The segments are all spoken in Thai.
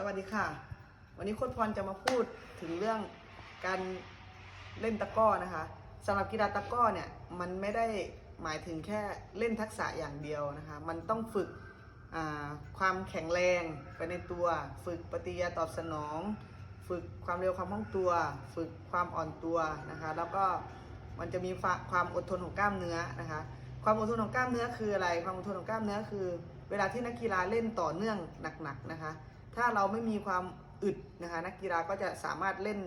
สวัสดีค่ะ วันนี้โค้ชพรจะมาพูดถึงเรื่องการเล่นตะก้อนะคะสำหรับกีฬาตะก้อเนี่ยมันไม่ได้หมายถึงแค่เล่นทักษะอย่างเดียวนะคะ มันต้องฝึกความแข็งแรงไปในตัว ฝึกปฏิกิริยาตอบสนอง ฝึกความเร็วความคล่องตัว ฝึกความอ่อนตัวนะคะ แล้วก็มันจะมีความอดทนของกล้ามเนื้อนะคะ ความอดทนของกล้ามเนื้อคืออะไร ความอดทนของกล้ามเนื้อคือ เวลาที่นักกีฬาเล่นต่อเนื่องหนักๆนะคะ ถ้าเราไม่มีความอึดนะคะนักกีฬาก็จะสามารถเล่น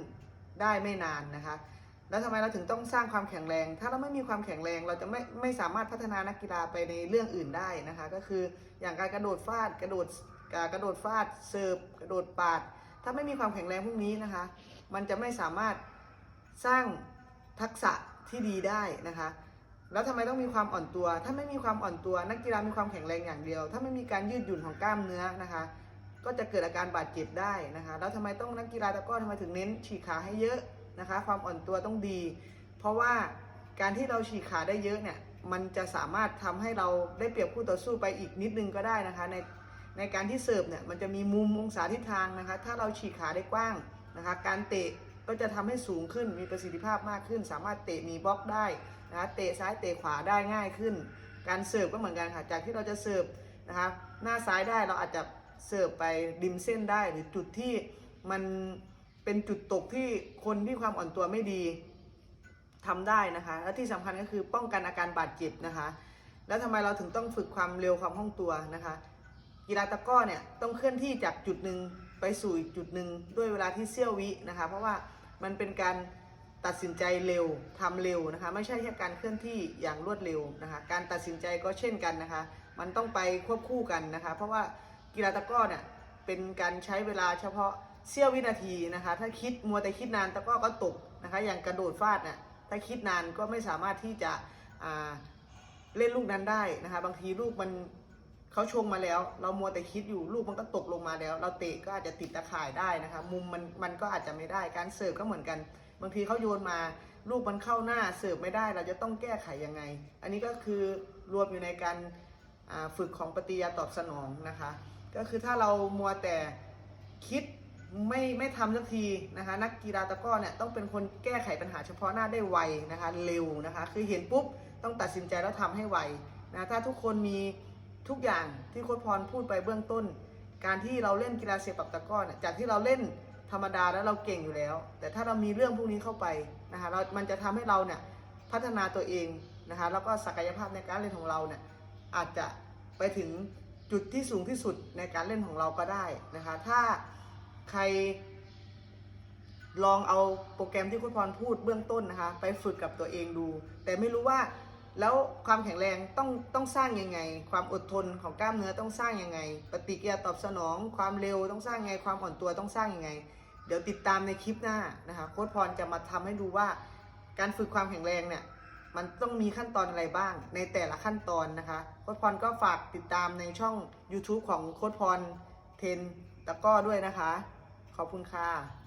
ได้ไม่นานนะคะ แล้วทำไมเราถึงต้องสร้างความแข็งแรง ถ้าเราไม่มีความแข็งแรงเราจะไม่ไม่สามารถพัฒนานักกีฬาไปในเรื่องอื่นได้นะคะ ก็คืออย่างการกระโดดฟาดกระโดดกระโดดฟาดเสิร์ฟกระโดดปาด ถ้าไม่มีความแข็งแรงพวกนี้นะคะ มันจะไม่สามารถสร้างทักษะที่ดีได้นะคะ แล้วทำไมต้องมีความอ่อนตัว ถ้าไม่มีความอ่อนตัว นักกีฬามีความแข็งแรงอย่างเดียว ถ้าไม่มีการยืดหยุ่นของกล้ามเนื้อนะคะ ก็จะเกิดอาการบาดเจ็บได้นะคะแล้วทำไมต้องนักกีฬาตะก้อทำไมถึงเน้นฉีกขาให้เยอะนะคะ ความอ่อนตัวต้องดี เพราะว่าการที่เราฉีกขาได้เยอะเนี่ยมันจะสามารถทำให้เราได้เปรียบคู่ต่อสู้ไปอีกนิดนึงก็ได้นะคะ ในในการที่เสิร์ฟเนี่ยมันจะมีมุมองศาทิศทางนะคะ ถ้าเราฉีกขาได้กว้างนะคะ การเตะก็จะทำให้สูงขึ้นมีประสิทธิภาพมากขึ้น สามารถเตะมีบล็อกได้นะคะเตะซ้ายเตะขวาได้ง่ายขึ้น การเสิร์ฟก็เหมือนกันค่ะจากที่เราจะเสิร์ฟนะคะหน้าซ้ายได้เราอาจจะ เสิร์ฟไปริมเส้นได้ หรือจุดที่มันเป็นจุดตกที่คนที่ความอ่อนตัวไม่ดีทำได้นะคะ และที่สำคัญก็คือป้องกันอาการบาดเจ็บนะคะ แล้วทำไมเราถึงต้องฝึกความเร็วความคล่องตัวนะคะ กีฬาตะก้อเนี่ยต้องเคลื่อนที่จากจุดหนึ่งไปสู่อีกจุดหนึ่งด้วยเวลาที่เสี้ยววินะคะ เพราะว่ามันเป็นการตัดสินใจเร็วทำเร็วนะคะ ไม่ใช่แค่การเคลื่อนที่อย่างรวดเร็วนะคะ การตัดสินใจก็เช่นกันนะคะ มันต้องไปควบคู่กันนะคะ เพราะว่า กีฬาตะกร้อเนี่ยเป็นการใช้เวลาเฉพาะเสี้ยววินาทีนะคะ ถ้าคิดมัวแต่คิดนานตะกร้อก็ตกนะคะ อย่างกระโดดฟาดเนี่ยถ้าคิดนานก็ไม่สามารถที่จะเล่นลูกนั้นได้นะคะ บางทีลูกมันเขาชงมาแล้ว เรามัวแต่คิดอยู่ลูกมันก็ตกลงมาแล้ว เราเตะก็อาจจะติดตะข่ายได้นะคะ มุมมันมันก็อาจจะไม่ได้การเสิร์ฟก็เหมือนกัน บางทีเขาโยนมา ลูกมันเข้าหน้าเสิร์ฟไม่ได้ เราจะต้องแก้ไขยังไง อันนี้ก็คือรวมอยู่ในการฝึกของปฏิยาตอบสนองนะคะ ก็คือถ้าเรามัวแต่คิดไม่ไม่ทำสักทีนะคะนักกีฬาตะก้อเนี่ยต้องเป็นคนแก้ไขปัญหาเฉพาะหน้าได้ไวนะคะเร็วนะคะคือเห็นปุ๊บต้องตัดสินใจแล้วทำให้ไวนะถ้าทุกคนมีทุกอย่างที่โค้ชพรพูดไปเบื้องต้น การที่เราเล่นกีฬาเซปักตะก้อเนี่ยจากที่เราเล่นธรรมดาแล้วเราเก่งอยู่แล้ว แต่ถ้าเรามีเรื่องพวกนี้เข้าไปนะคะเรามันจะทำให้เราเนี่ยพัฒนาตัวเองนะคะแล้วก็ศักยภาพในการเล่นของเราเนี่ยอาจจะไปถึง จุดที่สูงที่สุดในการเล่นของเราก็ได้นะคะ ถ้าใครลองเอาโปรแกรมที่คุณพรพูดเบื้องต้นนะคะ ไปฝึกกับตัวเองดู แต่ไม่รู้ว่าแล้วความแข็งแรงต้องต้องสร้างยังไง ความอดทนของกล้ามเนื้อต้องสร้างยังไง ปฏิกิริยาตอบสนอง ความเร็วต้องสร้างยังไง ความอ่อนตัวต้องสร้างยังไง เดี๋ยวติดตามในคลิปหน้านะคะโค้ชพรจะมาทำให้ดูว่า การฝึกความแข็งแรงเนี่ย มันต้องมีขั้นตอนอะไรบ้างในแต่ละขั้นตอนนะคะ โค้ดพรก็ฝากติดตามในช่อง YouTube ของโค้ดพรเทนตะก้อด้วยนะคะ ขอบคุณค่ะ